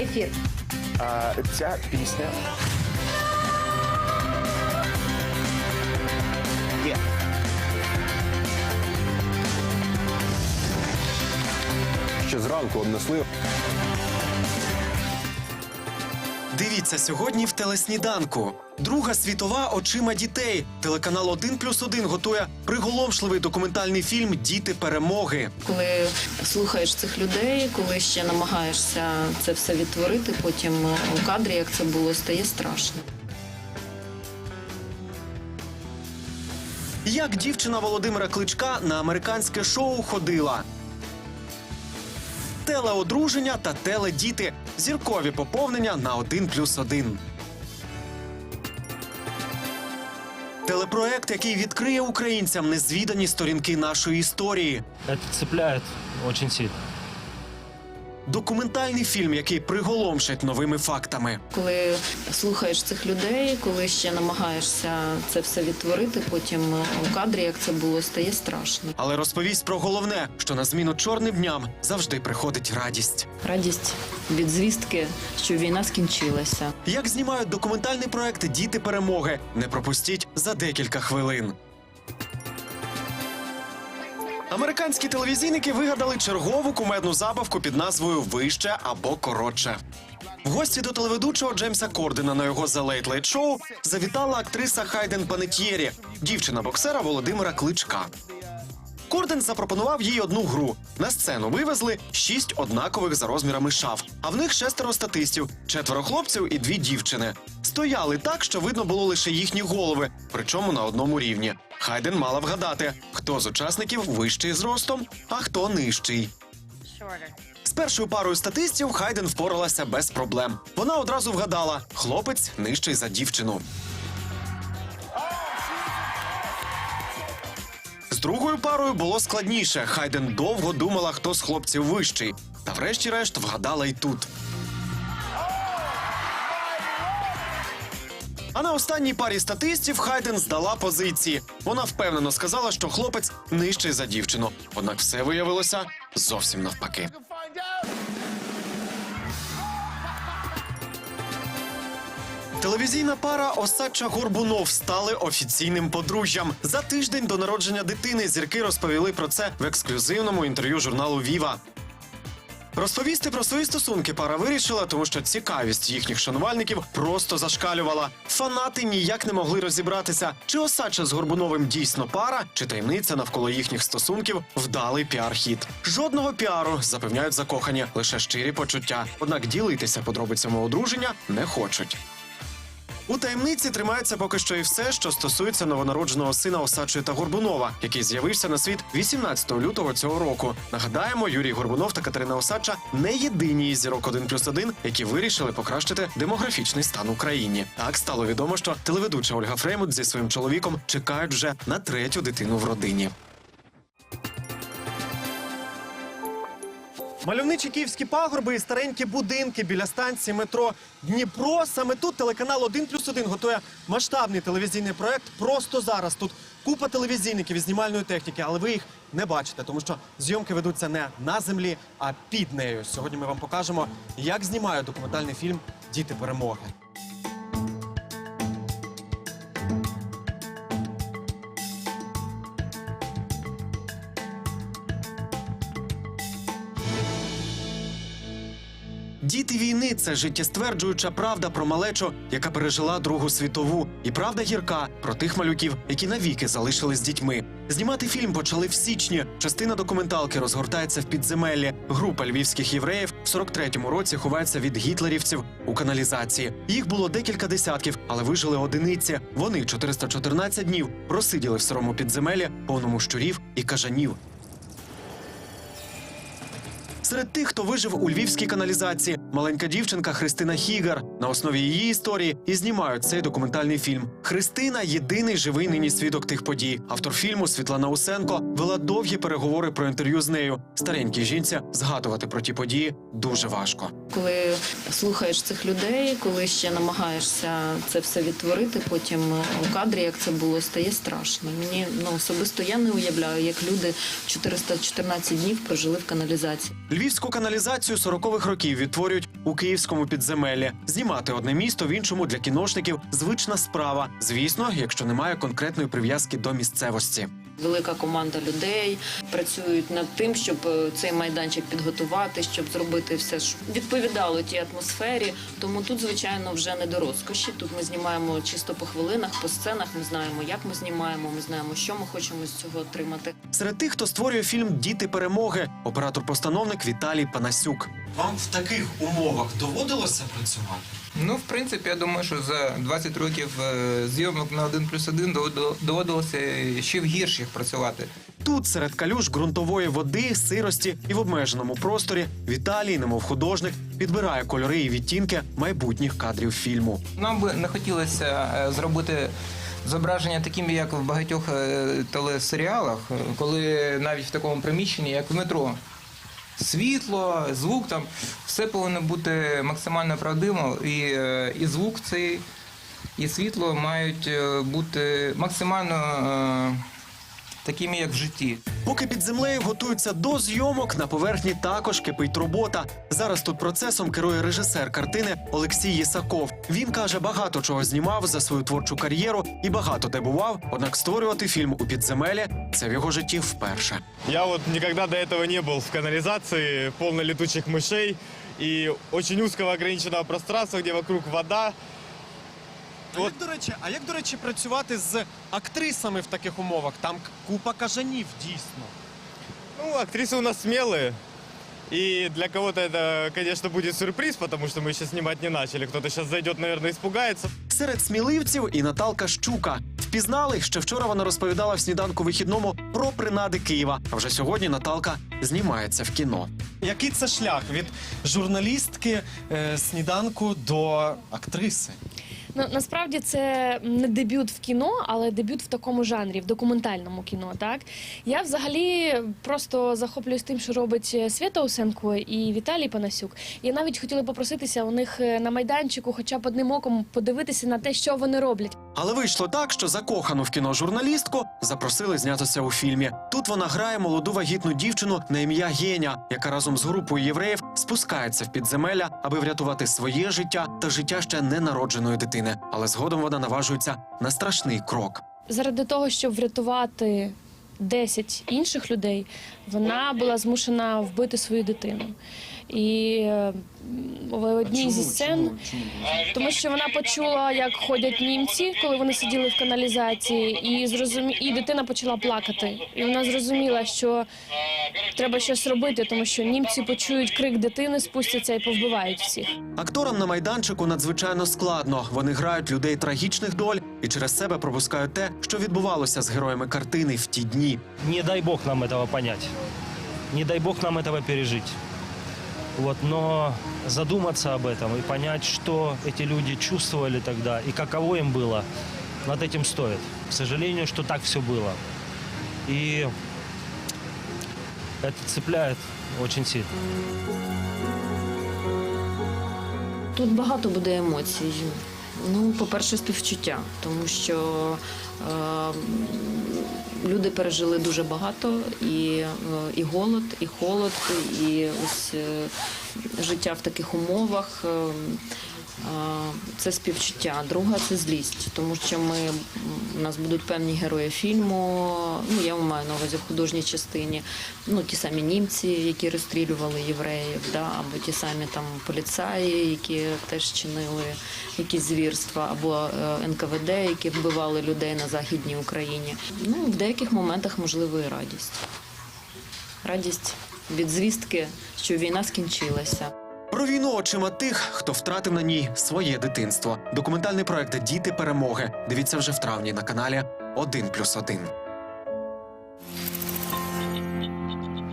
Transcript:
Ефір. А, ця пісня. Ще зранку обнесли. Дивіться сьогодні в телесніданку. Друга світова очима дітей. Телеканал 1 плюс 1 готує приголомшливий документальний фільм Діти перемоги. коли слухаєш цих людей, коли ще намагаєшся це все відтворити, потім у кадрі, як це було, стає страшно. Як дівчина Володимира Кличка на американське шоу ходила. Телеодруження та теледіти. Зіркові поповнення на 1 плюс 1. Телепроект, який відкриє українцям незвідані сторінки нашої історії. Це цепляет очень сильно. Документальний фільм, який приголомшить новими фактами. Коли слухаєш цих людей, коли ще намагаєшся це все відтворити, потім у кадрі, як це було, стає страшно. Але розповість про головне, що на зміну чорним дням завжди приходить радість. Радість від звістки, що війна скінчилася. Як знімають документальний проект Діти перемоги. Не пропустіть за декілька хвилин. Американські телевізійники вигадали чергову кумедну забавку під назвою Вище або коротше. В гості до телеведучого Джеймса Кордена на його The Late Late Show завітала актриса Хайден Панетьєрі, дівчина боксера Володимира Кличка. Корден запропонував їй одну гру. На сцену вивезли шість однакових за розмірами шаф, а в них шестеро статистів, четверо хлопців і дві дівчини. Стояли так, що видно було лише їхні голови, причому на одному рівні. Хайден мала вгадати, хто з учасників вищий зростом, а хто нижчий. З першою парою статистів Хайден впоралася без проблем. Вона одразу вгадала: хлопець нижчий за дівчину. З другою парою було складніше. Хайден довго думала, хто з хлопців вищий. Та врешті-решт вгадала й тут. А на останній парі статистів Хайден здала позиції. Вона впевнено сказала, що хлопець нижчий за дівчину. Однак все виявилося зовсім навпаки. Телевізійна пара Осадча Горбунов стали офіційним подружжям. За тиждень до народження дитини зірки розповіли про це в ексклюзивному інтерв'ю журналу Віва. Розповісти про свої стосунки пара вирішила, тому що цікавість їхніх шанувальників просто зашкалювала. Фанати ніяк не могли розібратися, чи Осадча з Горбуновим дійсно пара, чи таємниця навколо їхніх стосунків вдалий піар-хід. Жодного піару запевняють закохані, лише щирі почуття. Однак ділитися подробицями одруження не хочуть. У таємниці тримається поки що і все, що стосується новонародженого сина Осадчої та Горбунова, який з'явився на світ 18 лютого цього року. Нагадаємо, Юрій Горбунов та Катерина Осадча не єдині із зірок 1 плюс 1, які вирішили покращити демографічний стан Україні. Так стало відомо, що телеведуча Ольга Фреймут зі своїм чоловіком чекають вже на третю дитину в родині. Мальовничі київські пагорби і старенькі будинки біля станції метро Дніпро. Саме тут телеканал 1 плюс 1 готує масштабний телевізійний проект. Просто зараз тут купа телевізійників і знімальної техніки, але ви їх не бачите, тому що зйомки ведуться не на землі, а під нею. Сьогодні ми вам покажемо, як знімають документальний фільм Діти перемоги. Діти війни це життєстверджуюча правда про малечу, яка пережила Другу світову, і правда гірка про тих малюків, які навіки залишились дітьми. Знімати фільм почали в січні. Частина документалки розгортається в підземеллі. Група львівських євреїв в 43-му році ховається від гітлерівців у каналізації. Їх було декілька десятків, але вижили одиниці. Вони 414 днів просиділи в сирому підземелі, повному щурів і кажанів. Серед тих, хто вижив у львівській каналізації, маленька дівчинка Христина Хігар. На основі її історії і знімають цей документальний фільм. Христина єдиний живий нині свідок тих подій. Автор фільму Світлана Усенко вела довгі переговори про інтерв'ю з нею. Старенькій жінці згадувати про ті події дуже важко. Коли слухаєш цих людей, коли ще намагаєшся це все відтворити, потім у кадрі, як це було, стає страшно. Мені ну особисто я не уявляю, як люди 414 днів прожили в каналізації. Львівську каналізацію 40-х років відтворюють живуть у київському підземеллі. Знімати одне місто в іншому для кіношників звична справа. Звісно, якщо немає конкретної прив'язки до місцевості. Велика команда людей працюють над тим, щоб е, цей майданчик підготувати, щоб зробити все, що відповідало тій атмосфері. Тому тут, звичайно, вже не до розкоші. Тут ми знімаємо чисто по хвилинах, по сценах. Ми знаємо, як ми знімаємо. Ми знаємо, що ми хочемо з цього отримати. Серед тих, хто створює фільм Діти перемоги, оператор-постановник Віталій Панасюк. Вам в таких умовах доводилося працювати? Ну, в принципі, я думаю, що за 20 років е, зйомок на 1 плюс 1 доводилося ще в гірших працювати. Тут серед калюж ґрунтової води, сирості і в обмеженому просторі Віталій, немов художник, підбирає кольори і відтінки майбутніх кадрів фільму. Нам би не хотілося е, зробити зображення такими, як в багатьох е, телесеріалах, коли навіть в такому приміщенні, як в метро. Світло, звук там все повинно бути максимально правдиво, і, е, і звук цей, і світло мають е, бути максимально е, такими, як в житті. Поки під землею готуються до зйомок, на поверхні також кипить робота. Зараз тут процесом керує режисер картини Олексій Єсаков. Він каже, багато чого знімав за свою творчу кар'єру і багато де бував. Однак створювати фільм у підземелі це в його житті вперше. Я вот никогда до этого не был в канализации, полно летучих мышей и очень узкого ограниченного пространства, где вокруг вода. А як, до речі, а як, до речі, працювати з актрисами в таких умовах? Там купа кажанів, дійсно. Ну, актрисы у нас смелые. И для кого-то это, конечно, будет сюрприз, потому что мы еще снимать не начали. Кто-то сейчас зайдет, наверное, испугается. Серед сміливців і Наталка Щука. Впізнали, ще вчора вона розповідала в сніданку вихідному про принади Києва. А вже сьогодні Наталка знімається в кіно. Який це шлях від журналістки е, сніданку до актриси? Ну насправді це не дебют в кіно, але дебют в такому жанрі, в документальному кіно. Так я взагалі просто захоплююсь тим, що робить Свята Усенко і Віталій Панасюк. Я навіть хотіла попроситися у них е, на майданчику, хоча б одним оком подивитися на те, що вони роблять. Але вийшло так, що закохану в кіно журналістку запросили знятися у фільмі. Тут вона грає молоду вагітну дівчину на ім'я Геня, яка разом з групою євреїв спускається в підземелля, аби врятувати своє життя та життя ще ненародженої дитини. Але згодом вона наважується на страшний крок. Заради того, щоб врятувати 10 інших людей, вона була змушена вбити свою дитину. І в одній зі сцен, тому що вона почула, як ходять німці, коли вони сиділи в каналізації, і зрозумі... і дитина почала плакати. І вона зрозуміла, що треба щось робити, тому що німці почують крик дитини, спустяться і повбивають всіх. Акторам на майданчику надзвичайно складно. Вони грають людей трагічних доль і через себе пропускають те, що відбувалося з героями картини в ті дні. Не дай бог нам этого понять. Не дай бог нам этого пережить. Вот, но задуматься об этом и понять, что эти люди чувствовали тогда и каково им было, над этим стоит. К сожалению, что так все было. И это цепляет очень сильно. Тут багато буде емоцій. Ну, по-перше, співчуття, тому що е, люди пережили дуже багато, і, е, і голод, і холод, і ось е, життя в таких умовах. Е, це співчуття. Друга це злість, тому що ми у нас будуть певні герої фільму. Ну я маю на увазі в художній частині. Ну ті самі німці, які розстрілювали євреїв, да, або ті самі там поліцаї, які теж чинили якісь звірства, або е, НКВД, які вбивали людей на західній Україні. Ну в деяких моментах можливо і радість. Радість від звістки, що війна скінчилася. Про війну очима тих, хто втратив на ній своє дитинство. Документальний проект Діти перемоги. Дивіться вже в травні на каналі 1+,1.